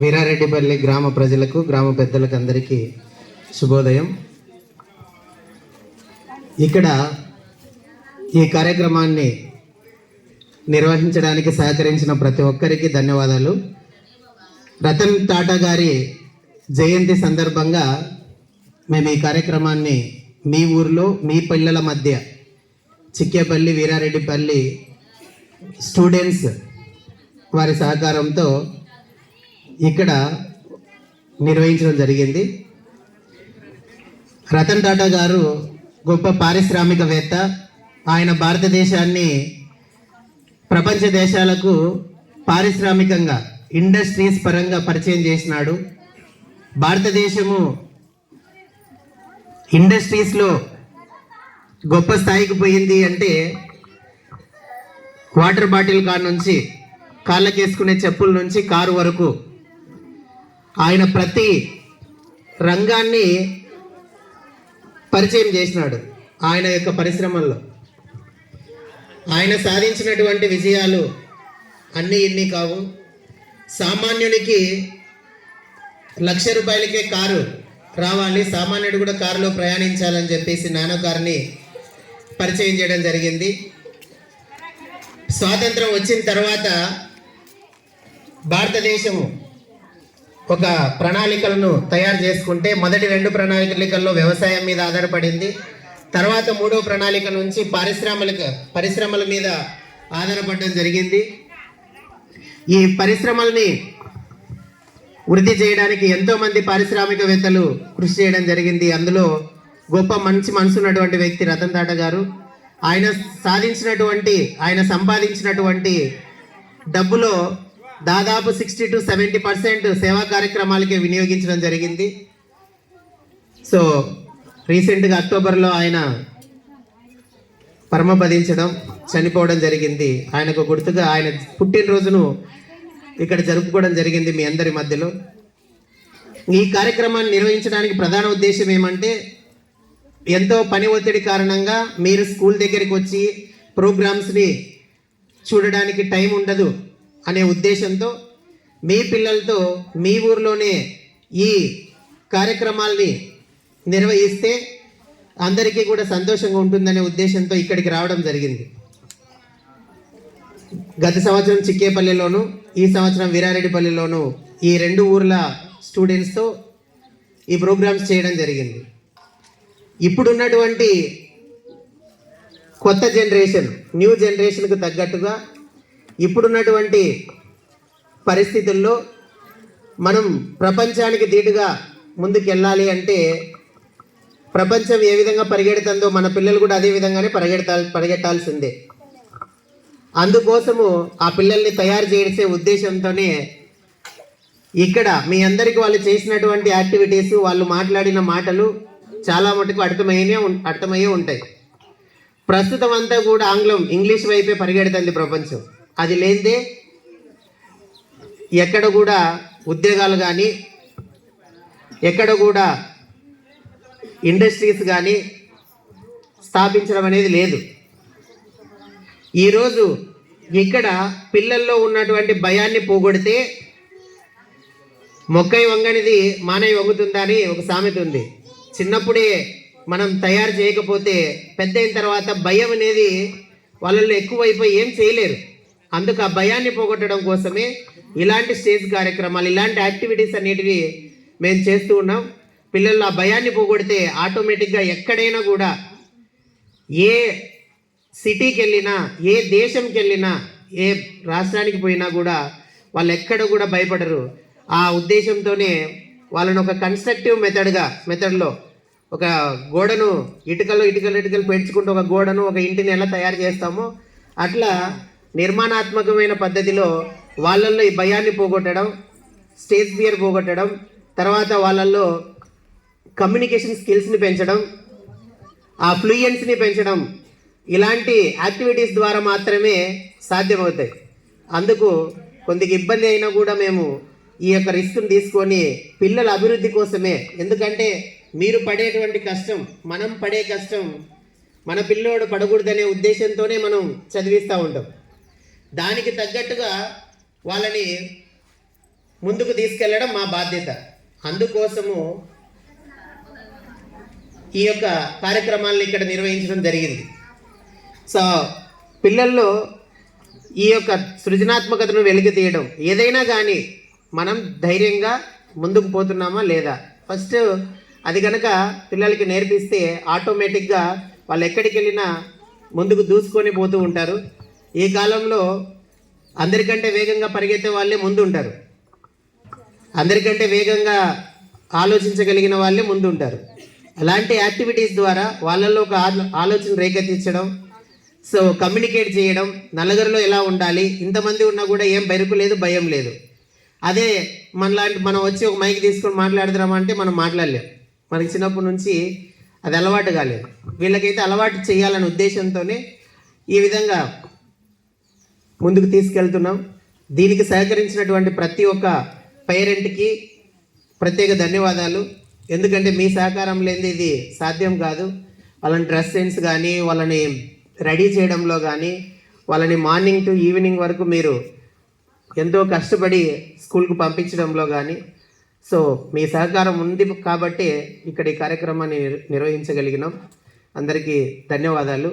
వీరారెడ్డిపల్లి గ్రామ ప్రజలకు గ్రామ పెద్దలకు అందరికీ శుభోదయం. ఇక్కడ ఈ కార్యక్రమాన్ని నిర్వహించడానికి సహకరించిన ప్రతి ఒక్కరికి ధన్యవాదాలు. రతన్ టాటా గారి జయంతి సందర్భంగా మేము ఈ కార్యక్రమాన్ని మీ ఊర్లో మీ పిల్లల మధ్య చిక్కేపల్లి వీరారెడ్డిపల్లి స్టూడెంట్స్ వారి సహకారంతో ఇక్కడ నిర్వహించడం జరిగింది. రతన్ టాటా గారు గొప్ప పారిశ్రామికవేత్త. ఆయన భారతదేశాన్ని ప్రపంచ దేశాలకు పారిశ్రామికంగా ఇండస్ట్రీస్ పరంగా పరిచయం చేసినాడు. భారతదేశము ఇండస్ట్రీస్లో గొప్ప స్థాయికి పోయింది అంటే వాటర్ బాటిల్ కార్ నుంచి కాళ్ళకేసుకునే చెప్పుల నుంచి కారు వరకు ఆయన ప్రతి రంగాన్ని పరిచయం చేసినాడు ఆయన యొక్క పరిశ్రమల్లో. ఆయన సాధించినటువంటి విజయాలు అన్నీ ఇన్ని కావు. సామాన్యునికి లక్ష రూపాయలకే కారు రావాలి. సామాన్యుడు కూడా కారులో ప్రయాణించాలని చెప్పేసి నానో కారుని పరిచయం చేయడం జరిగింది. స్వాతంత్రం వచ్చిన తర్వాత భారతదేశము ఒక ప్రణాళికలను తయారు చేసుకుంటే మొదటి రెండు ప్రణాళికల్లో వ్యవసాయం మీద ఆధారపడింది. తర్వాత మూడో ప్రణాళిక నుంచి పారిశ్రామిక పరిశ్రమల మీద ఆధారపడడం జరిగింది. ఈ పరిశ్రమల్ని వృద్ధి చేయడానికి ఎంతోమంది పారిశ్రామికవేత్తలు కృషి చేయడం జరిగింది. అందులో గొప్ప మంచి మనసు ఉన్నటువంటి వ్యక్తి రతన్ టాటా గారు. ఆయన సాధించినటువంటి ఆయన సంపాదించినటువంటి డబ్బులో దాదాపు సిక్స్టీ టు సెవెంటీ పర్సెంట్ సేవా కార్యక్రమాలకి వినియోగించడం జరిగింది. సో రీసెంట్గా అక్టోబర్లో ఆయన పరమపదించడం చనిపోవడం జరిగింది. ఆయనకు గుర్తుగా ఆయన పుట్టినరోజును ఇక్కడ జరుపుకోవడం జరిగింది మీ అందరి మధ్యలో. ఈ కార్యక్రమాన్ని నిర్వహించడానికి ప్రధాన ఉద్దేశం ఏమంటే ఎంతో పని ఒత్తిడి కారణంగా మీరు స్కూల్ దగ్గరికి వచ్చి ప్రోగ్రామ్స్ని చూడడానికి టైం ఉండదు. అనే ఉద్దేశంతో మీ పిల్లలతో మీ ఊర్లోనే ఈ కార్యక్రమాల్ని నిర్వహిస్తే అందరికీ కూడా సంతోషంగా ఉంటుందనే ఉద్దేశంతో ఇక్కడికి రావడం జరిగింది. గత సంవత్సరం చిక్కేపల్లిలోను ఈ సంవత్సరం వీరారెడ్డిపల్లిలోను ఈ రెండు ఊర్ల స్టూడెంట్స్తో ఈ ప్రోగ్రామ్స్ చేయడం జరిగింది. ఇప్పుడున్నటువంటి కొత్త జనరేషన్ న్యూ జనరేషన్కు తగ్గట్టుగా ఇప్పుడున్నటువంటి పరిస్థితుల్లో మనం ప్రపంచానికి ధీటుగా ముందుకు వెళ్ళాలి అంటే ప్రపంచం ఏ విధంగా పరిగెడుతుందో మన పిల్లలు కూడా అదే విధంగానే పరిగెడతా పరిగెట్టాల్సిందే. అందుకోసము ఆ పిల్లల్ని తయారు చేసే ఉద్దేశంతోనే ఇక్కడ మీ అందరికి వాళ్ళు చేసినటువంటి యాక్టివిటీస్ వాళ్ళు మాట్లాడిన మాటలు చాలా మటుకు అర్థమయ్యే అర్థమయ్యే ఉంటాయి. ప్రస్తుతం అంతా కూడా ఆంగ్లం ఇంగ్లీష్ వైపే పరిగెడుతుంది ప్రపంచం. అది లేదే ఎక్కడ కూడా ఉద్యోగాలు కానీ ఎక్కడ కూడా ఇండస్ట్రీస్ కానీ స్థాపించడం అనేది లేదు. ఈరోజు ఇక్కడ పిల్లల్లో ఉన్నటువంటి భయాన్ని పోగొడితే మొక్కై వంగనిది మానై వంగుతుందా అని ఒక సామెత ఉంది. చిన్నప్పుడే మనం తయారు చేయకపోతే పెద్ద అయిన తర్వాత భయం అనేది వాళ్ళల్లో ఎక్కువైపోయి ఏం చేయలేరు. అందుకు ఆ భయాన్ని పోగొట్టడం కోసమే ఇలాంటి స్టేజ్ కార్యక్రమాలు ఇలాంటి యాక్టివిటీస్ అనేటివి మేము చేస్తూ ఉన్నాం. పిల్లలు ఆ భయాన్ని పోగొడితే ఆటోమేటిక్గా ఎక్కడైనా కూడా ఏ సిటీకి వెళ్ళినా ఏ దేశంకి వెళ్ళినా ఏ రాష్ట్రానికి పోయినా కూడా వాళ్ళు ఎక్కడ కూడా భయపడరు. ఆ ఉద్దేశంతోనే వాళ్ళని ఒక కన్స్ట్రక్టివ్ మెథడ్గా మెథడ్లో ఒక గోడను ఇటుకలు ఇటుకలు ఇటుకలు పెంచుకుంటూ ఒక గోడను ఒక ఇంటిని ఎలా తయారు చేస్తామో అట్లా నిర్మాణాత్మకమైన పద్ధతిలో వాళ్ళల్లో ఈ భయాన్ని పోగొట్టడం స్టేజ్ ఫియర్ పోగొట్టడం తర్వాత వాళ్ళల్లో కమ్యూనికేషన్ స్కిల్స్ని పెంచడం ఆ ఫ్లూయెన్స్ని పెంచడం ఇలాంటి యాక్టివిటీస్ ద్వారా మాత్రమే సాధ్యమవుతాయి. అందుకు కొద్దిగా ఇబ్బంది అయినా కూడా మేము ఈ యొక్క రిస్క్ని తీసుకొని పిల్లల అభివృద్ధి కోసమే. ఎందుకంటే మీరు పడేటువంటి కష్టం మనం పడే కష్టం మన పిల్లోడు పడకూడదనే ఉద్దేశంతోనే మనం చదివిస్తూ ఉంటాం. దానికి తగ్గట్టుగా వాళ్ళని ముందుకు తీసుకెళ్ళడం మా బాధ్యత. అందుకోసము ఈ యొక్క కార్యక్రమాలను ఇక్కడ నిర్వహించడం జరిగింది. సో పిల్లల్లో ఈ యొక్క సృజనాత్మకతను వెలికి తీయడం ఏదైనా కానీ మనం ధైర్యంగా ముందుకు పోతున్నామా లేదా? ఫస్ట్ అది కనుక పిల్లలకి నేర్పిస్తే ఆటోమేటిక్గా వాళ్ళు ఎక్కడికి వెళ్ళినా ముందుకు దూసుకొని పోతూ ఉంటారు. ఈ కాలంలో అందరికంటే వేగంగా పరిగెత్తే వాళ్ళే ముందు ఉంటారు అందరికంటే వేగంగా ఆలోచించగలిగిన వాళ్ళే ముందు ఉంటారు అలాంటి యాక్టివిటీస్ ద్వారా వాళ్ళల్లో ఒక ఆలోచన రేకెత్తించడం సో కమ్యూనికేట్ చేయడం నలుగురిలో ఎలా ఉండాలి ఇంతమంది ఉన్నా కూడా ఏం బెరుకు లేదు భయం లేదు. అదే మనలాంటి మనం వచ్చి ఒక మైక్ తీసుకొని మాట్లాడుతున్నామంటే మనం మాట్లాడలేం. మనకి చిన్నప్పటి నుంచి అది అలవాటు కాలేదు. వీళ్ళకైతే అలవాటు చేయాలనే ఉద్దేశంతోనే ఈ విధంగా ముందుకు తీసుకెళ్తున్నాం. దీనికి సహకరించినటువంటి ప్రతి ఒక్క పేరెంట్కి ప్రత్యేక ధన్యవాదాలు. ఎందుకంటే మీ సహకారం లేనిది ఇది సాధ్యం కాదు. వాళ్ళని డ్రెస్ సెన్స్ కానీ వాళ్ళని రెడీ చేయడంలో కానీ వాళ్ళని మార్నింగ్ టు ఈవినింగ్ వరకు మీరు ఎంతో కష్టపడి స్కూల్కు పంపించడంలో కానీ సో మీ సహకారం ఉంది కాబట్టి ఇక్కడ ఈ కార్యక్రమాన్ని నిర్వహించగలిగినాం. అందరికీ ధన్యవాదాలు.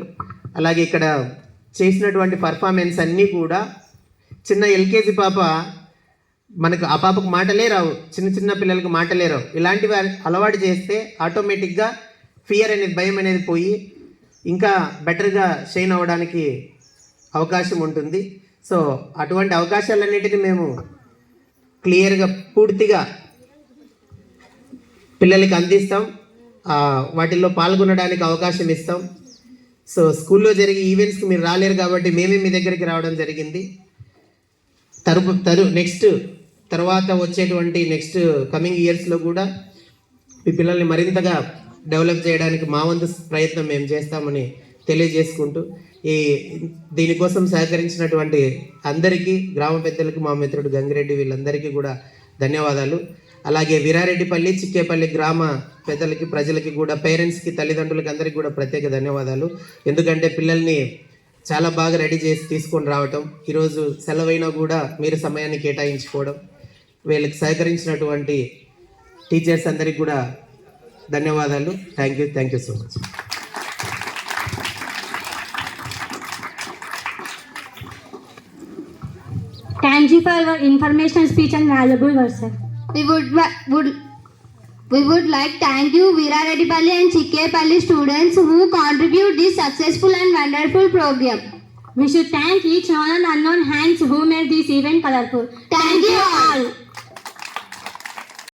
అలాగే ఇక్కడ చేసినటువంటి పర్ఫార్మెన్స్ అన్నీ కూడా చిన్న ఎల్కేజీ పాప మనకు ఆ పాపకు మాటలే రావు. చిన్న చిన్న పిల్లలకు మాటలే రావు. ఇలాంటివి అలవాటు చేస్తే ఆటోమేటిక్గా ఫియర్ అనేది భయం అనేది పోయి ఇంకా బెటర్గా షైన్ అవ్వడానికి అవకాశం ఉంటుంది. సో అటువంటి అవకాశాలన్నిటిని మేము క్లియర్గా పూర్తిగా పిల్లలకి అందిస్తాం. వాటిల్లో పాల్గొనడానికి అవకాశం ఇస్తాం. సో స్కూల్లో జరిగే ఈవెంట్స్కి మీరు రాలేరు కాబట్టి మేమే మీ దగ్గరికి రావడం జరిగింది. తరుపు తరు నెక్స్ట్ తర్వాత వచ్చేటువంటి నెక్స్ట్ కమింగ్ ఇయర్స్లో కూడా మీ పిల్లల్ని మరింతగా డెవలప్ చేయడానికి మా వంతు ప్రయత్నం మేము చేస్తామని తెలియజేసుకుంటూ ఈ దీనికోసం సహకరించినటువంటి అందరికీ గ్రామ పెద్దలకు మా మిత్రుడు గంగిరెడ్డి వీళ్ళందరికీ కూడా ధన్యవాదాలు. అలాగే వీరారెడ్డిపల్లి చిక్కేపల్లి గ్రామ పెద్దలకి ప్రజలకి కూడా పేరెంట్స్కి తల్లిదండ్రులకి అందరికీ కూడా ప్రత్యేక ధన్యవాదాలు. ఎందుకంటే పిల్లల్ని చాలా బాగా రెడీ చేసి తీసుకొని రావటం ఈరోజు సెలవైనా కూడా మీరు సమయాన్ని కేటాయించుకోవడం వీళ్ళకి సహకరించినటువంటి టీచర్స్ అందరికి కూడా ధన్యవాదాలు. Thank you thank you so much thank you for your information, speech and valuable words. We would would we would like thank you Veeraredipalli and Chikkepalli students who contribute this successful and wonderful program. We should thank each known and unknown hands who made this event colorful. Thank you all.